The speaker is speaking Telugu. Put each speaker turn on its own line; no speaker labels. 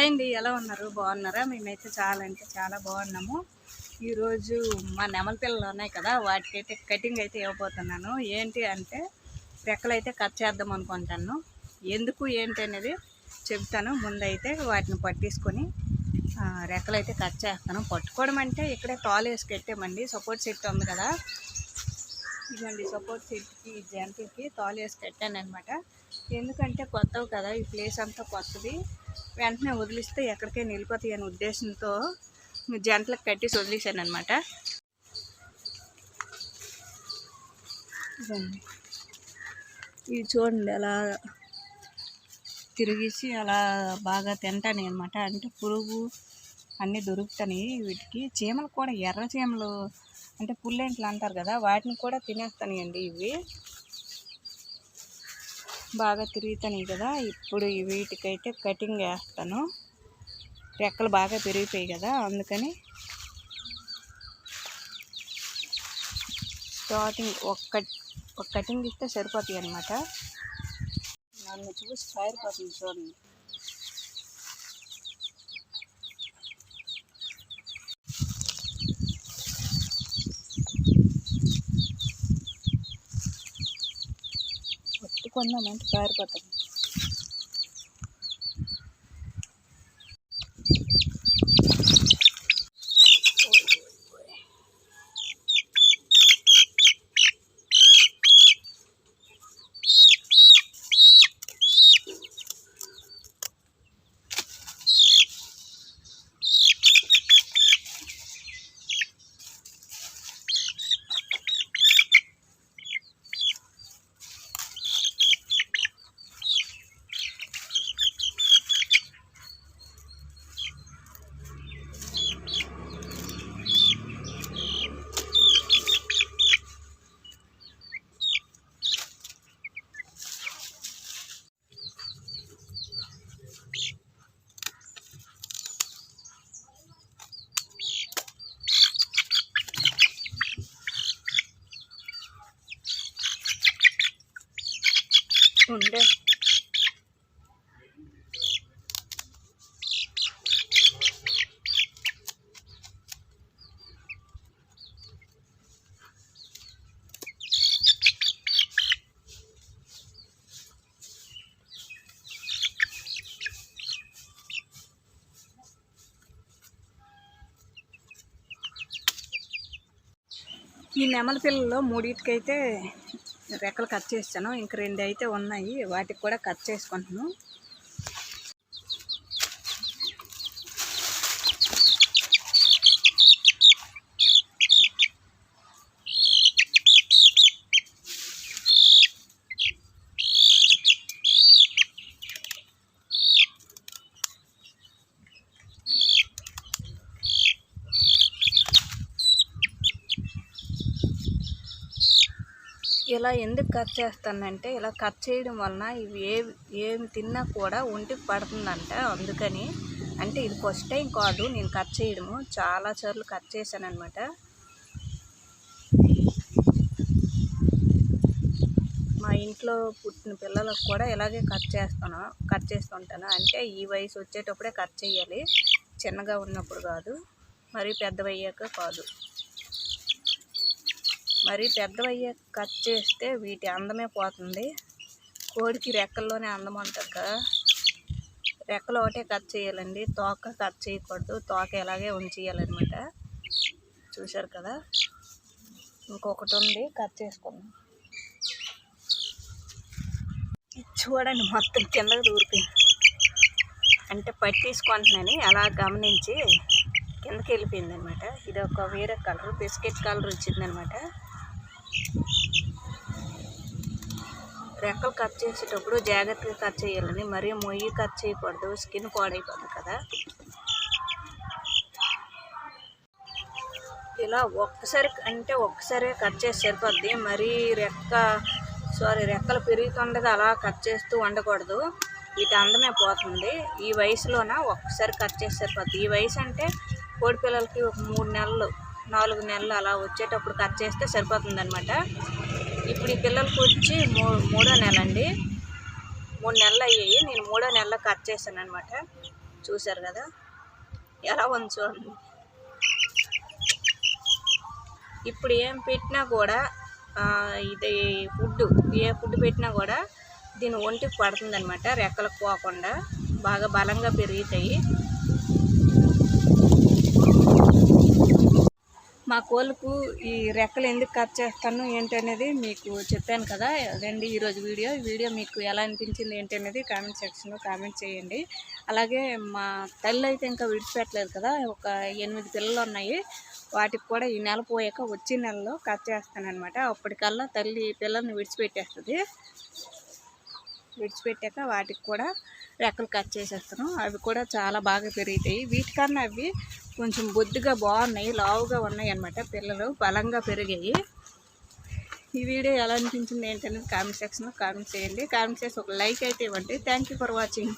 హాయ్ అండి ఎలా ఉన్నారు? బాగున్నారా? మేమైతే చాలా అంటే చాలా బాగున్నాము. ఈరోజు మా నెమల పిల్లలు ఉన్నాయి కదా వాటికైతే కటింగ్ అయితే ఇవ్వబోతున్నాను. ఏంటి అంటే రెక్కలు అయితే కట్ చేద్దాం అనుకుంటాను. ఎందుకు ఏంటి అనేది చెప్తాను. ముందైతే వాటిని పట్టించుకొని రెక్కలు అయితే కట్ చేస్తాను. పట్టుకోవడం అంటే ఇక్కడే తాలు వేసి కట్టామండి సపోర్ట్ సెట్ ఉంది కదా. ఇదండి సపోర్ట్ సెట్కి జంతుకి తాలు వేసి కట్టాను అనమాట ఎందుకంటే కొత్తవి కదా ఈ ప్లేస్ అంతా కొత్తది. వెంటనే వదిలిస్తే ఎక్కడికే నిలిపోతాయి అనే ఉద్దేశంతో జంటలకు కట్టేసి వదిలేశాను అనమాట ఇవి చూడండి అలా తిరిగేసి అలా బాగా తింటాను అనమాట అంటే పురుగు అన్నీ దొరుకుతాయి వీటికి. చీమలు కూడా ఎర్ర చీమలు అంటే పుల్లెంట్లు అంటారు కదా వాటిని కూడా తినేస్తాయండి ఇవి. బాగా తిరుగుతాయి కదా ఇప్పుడు వీటికైతే కటింగ్ వేస్తాను రెక్కలు బాగా పెరిగిపోయాయి కదా అందుకని స్టార్టింగ్ ఒక్క ఒక కటింగ్ ఇస్తే సరిపోతాయి అనమాట నన్ను చూసి పారిపోతుంది చూడండి. పట్టుకుందామంటే పారిపోతుంది ఉండే ఈ నెమల పిల్లల్లో మూడింటికైతే రెక్కలు కట్ చేస్తాను ఇంక రెండు అయితే ఉన్నాయి. వాటికి కూడా కట్ చేసుకుంటున్నాను. ఇలా ఎందుకు కట్ చేస్తానంటే ఇలా కట్ చేయడం వలన ఇవి ఏ ఏమి తిన్నా కూడా ఒంటికి పడుతుందంట అందుకని. అంటే ఇది ఫస్ట్ టైం కాదు నేను కట్ చేయడము. చాలా సార్లు కట్ చేశాను అనమాట మా ఇంట్లో పుట్టిన పిల్లలకు కూడా ఇలాగే కట్ చేస్తాను కట్ చేస్తుంటాను. అంటే ఈ వయసు వచ్చేటప్పుడే కట్ చేయాలి. చిన్నగా ఉన్నప్పుడు కాదు మరీ పెద్దవయ్యాక కాదు. మరి పెద్దవయ్యే కట్ చేస్తే వీటి అందమే పోతుంది. కోడికి రెక్కల్లోనే అందం అంటారు కదా. రెక్కలు ఒకటే కట్ చేయాలండి. తోక కట్ చేయకూడదు. తోక ఇలాగే ఉంచేయాలన్నమాట. చూశారు కదా? ఇంకొకటి ఉంది. కట్ చేసుకుందాం. చూడండి మొత్తం కిందకి దూరిపోయింది. అంటే పట్టేసుకుంటున్నాను. అలా గమనించి కిందకి వెళ్ళిపోయింది అనమాట ఇది ఒక వేరే కలర్. బిస్కెట్ కలర్ వచ్చిందనమాట రెక్కలు కట్ చేసేటప్పుడు జాగ్రత్తగా కట్ చేయాలని మరీ మొయ్యి కట్ చేయకూడదు స్కిన్ పాడైపోతుంది కదా. ఇలా ఒక్కసారి అంటే ఒక్కసారి కట్ చేసి సరిపోద్ది. మరీ రెక్క సారీ రెక్కలు పెరుగుతుండగా అలా కట్ చేస్తూ ఉండకూడదు. వీటి అందమే పోతుంది. ఈ వయసులోన ఒక్కసారి కట్ చేసి సరిపోద్ది. ఈ వయసు అంటే కోడి పిల్లలకి ఒక మూడు నెలలు. నాలుగు నెలలు అలా వచ్చేటప్పుడు కట్ చేస్తే సరిపోతుందనమాట ఇప్పుడు ఈ పిల్లలకి వచ్చి మూ మూడో నెల అండి మూడు నెలలు అయ్యాయి. నేను మూడో నెలలో కట్ చేశాను అనమాట చూశారు కదా? ఎలా ఉంది చూడండి. ఇప్పుడు ఏం పెట్టినా కూడా ఇది ఫుడ్ ఏ ఫుడ్ పెట్టినా కూడా దీని ఒంటికి పడుతుందనమాట రెక్కలకు పోకుండా. బాగా బలంగా పెరుగుతాయి. మా కోళ్ళకు ఈ రెక్కలు ఎందుకు కట్ చేస్తాను ఏంటి అనేది మీకు చెప్పాను కదా. రండి ఈరోజు వీడియో. ఈ వీడియో మీకు ఎలా అనిపించింది ఏంటి అనేది కామెంట్ సెక్షన్లో కామెంట్ చేయండి. అలాగే మా తల్లి అయితే ఇంకా విడిచిపెట్టలేదు కదా. ఒక ఎనిమిది పిల్లలు ఉన్నాయి. వాటికి కూడా ఈ నెల పోయాక వచ్చే నెలలో కట్ చేస్తానమాట అప్పటికల్లా తల్లి పిల్లల్ని విడిచిపెట్టేస్తుంది. విడిచిపెట్టాక వాటికి కూడా రెక్కలు కట్ చేసేస్తాను అవి కూడా చాలా బాగా పెరుగుతాయి వీటికన్నా అవి కొంచెం బొద్దుగా బాగున్నాయి లావుగా ఉన్నాయి అనమాట పిల్లలు బలంగా పెరిగాయి. ఈ వీడియో ఎలా అనిపించింది ఏంటనేది కామెంట్ సెక్షన్లో కామెంట్ చేయండి. కామెంట్ చేసి ఒక లైక్ అయితే ఇవ్వండి. Thank you for watching